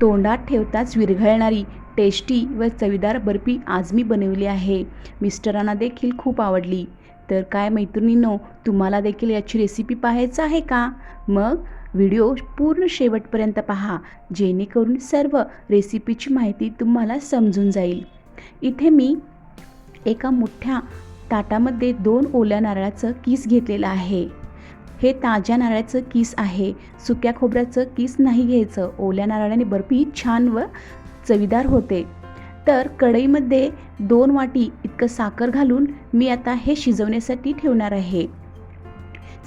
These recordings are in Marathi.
तोंडात ठेवताच विरघळणारी टेस्टी व चवीदार बर्फी आज मी बनवली आहे. मिस्टरांना देखील खूप आवडली. तर काय मैत्रिणींनो तुम्हाला देखील याची रेसिपी पाहायचं आहे का? मग व्हिडिओ पूर्ण शेवटपर्यंत पहा. जेणेकरून सर्व रेसिपीची माहिती तुम्हाला समजून जाईल. इथे मी एका मोठ्या ताटामध्ये दोन ओल्या नारळाचं किस घेतलेलं आहे. हे ताज्या नारळाचं किस आहे? सुक्या खोबऱ्याचं किस नाही घ्यायचं? ओल्या नारळाने बर्फी छान व चवीदार होते. तर कढईमध्ये दोन वाटी इतकं साखर घालून मी आता हे शिजवण्यासाठी ठेवणार आहे.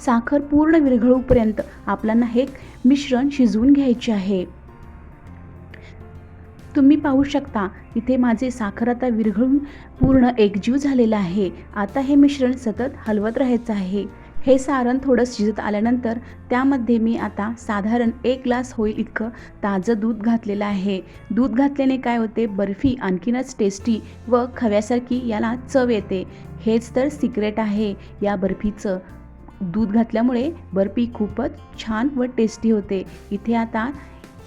साखर पूर्ण विरघळूपर्यंत आपल्याला हे मिश्रण शिजवून घ्यायचे आहे. तुम्ही पाहू शकता इथे माझे साखर आता विरघळून पूर्ण एकजीव झालेलं आहे. आता हे मिश्रण सतत हलवत राहायचं आहे. हे सारण थोडं शिजत आल्यानंतर त्यामध्ये मी आता साधारण एक ग्लास होईल इतकं ताजं दूध घातलेलं आहे. दूध घातल्याने काय होते? बर्फी आणखीनच टेस्टी व खव्यासारखी याला चव येते. हेच तर सिक्रेट आहे. या बर्फीचं दूध घातल्यामुळे बर्फी खूपच छान व टेस्टी होते. इथे आता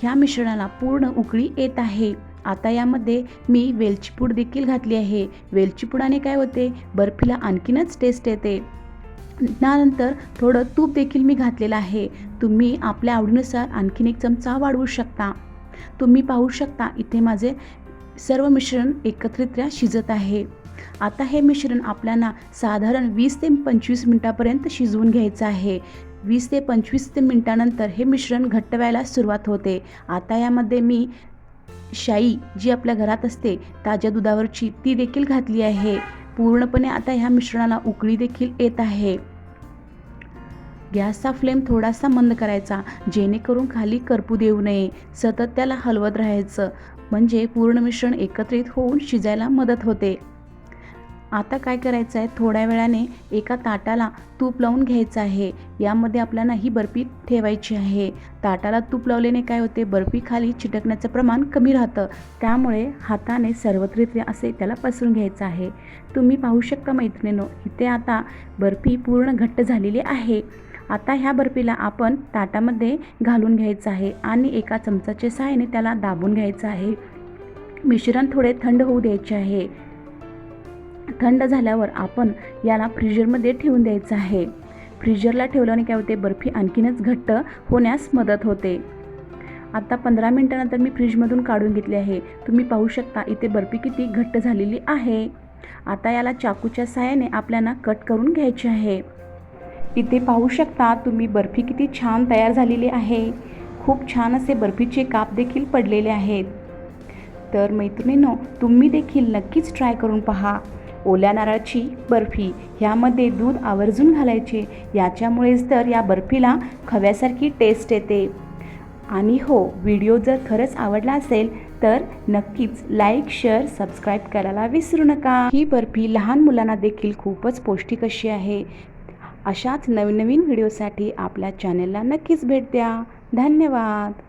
ह्या मिश्रणाला पूर्ण उकळी येत आहे. आता यामध्ये मी वेलचीपूड देखील घातली आहे. वेलचीपुडाने काय होते? बर्फीला आणखीनच टेस्ट येते. त्यानंतर थोडं तूप देखील मी घातलेलं आहे. तुम्ही आपल्या आवडीनुसार आणखीन एक चमचा वाढवू शकता. तुम्ही पाहू शकता इथे माझे सर्व मिश्रण एकत्रितरित्या शिजत आहे. आता हे मिश्रण आपल्याला साधारण वीस ते पंचवीस मिनटापर्यंत शिजवून घ्यायचं आहे. वीस ते पंचवीस ते मिनटानंतर हे मिश्रण घट्ट व्हायला सुरुवात होते. आता यामध्ये मी शाई जी आपल्या घरात असते ताज्या दुधावरची ती देखील घातली आहे. पूर्णपणे आता ह्या मिश्रणाला उकळी देखील येत आहे. गॅसचा फ्लेम थोडासा मंद करायचा जेणेकरून खाली करपू देऊ नये. सतत त्याला हलवत राहायचं. म्हणजे पूर्ण मिश्रण एकत्रित होऊन शिजायला मदत होते. आता काय करायचं आहे थोड्या वेळाने एका ताटाला तूप लावून घ्यायचं आहे. यामध्ये आपल्याला ही बर्फी ठेवायची आहे. ताटाला तूप लावल्याने काय होते? बर्फी खाली चिटकण्याचं प्रमाण कमी राहतं. त्यामुळे हाताने सर्वत्रित्या असे त्याला पसरून घ्यायचं आहे. तुम्ही पाहू शकता मैत्रिणीनो इथे आता बर्फी पूर्ण घट्ट झालेली आहे. आता ह्या बर्फीला आपण ताटामध्ये घालून घ्यायचं आहे आणि एका चमचाच्या सहाय्याने त्याला दाबून घ्यायचं आहे. मिश्रण थोडे थंड होऊ द्यायचे आहे. थंड झाल्यावर आपण याला फ्रीजरमध्ये ठेवून द्यायचं आहे. फ्रीजरला ठेवल्याने काय होते? बर्फी आणखीनच घट्ट होण्यास मदत होते. आता पंधरा मिनटानंतर मी फ्रीजमधून काढून घेतली आहे. तुम्ही पाहू शकता इथे बर्फी किती घट्ट झालेली आहे. आता याला चाकूच्या सहाय्याने आपल्याला कट करून घ्यायचे आहे. इथे पाहू शकता तुम्ही बर्फी किती छान तयार झालेली आहे. खूप छान असे बर्फीचे काप देखील पडलेले आहेत. तर मैत्रिणींनो तुम्ही देखील नक्कीच ट्राय करून पहा. ओल्या नारळाची बर्फी ह्यामध्ये दूध आवर्जून घालायचे. याच्यामुळेच तर या बर्फीला खव्यासारखी टेस्ट येते. आणि हो व्हिडिओ जर खरंच आवडला असेल तर नक्कीच लाईक शेअर सबस्क्राईब करायला विसरू नका. ही बर्फी लहान मुलांना देखील खूपच पौष्टिक अशी आहे. अशाच नवीन नवीन व्हिडिओसाठी आपल्या चॅनलला नक्कीच भेट द्या. धन्यवाद!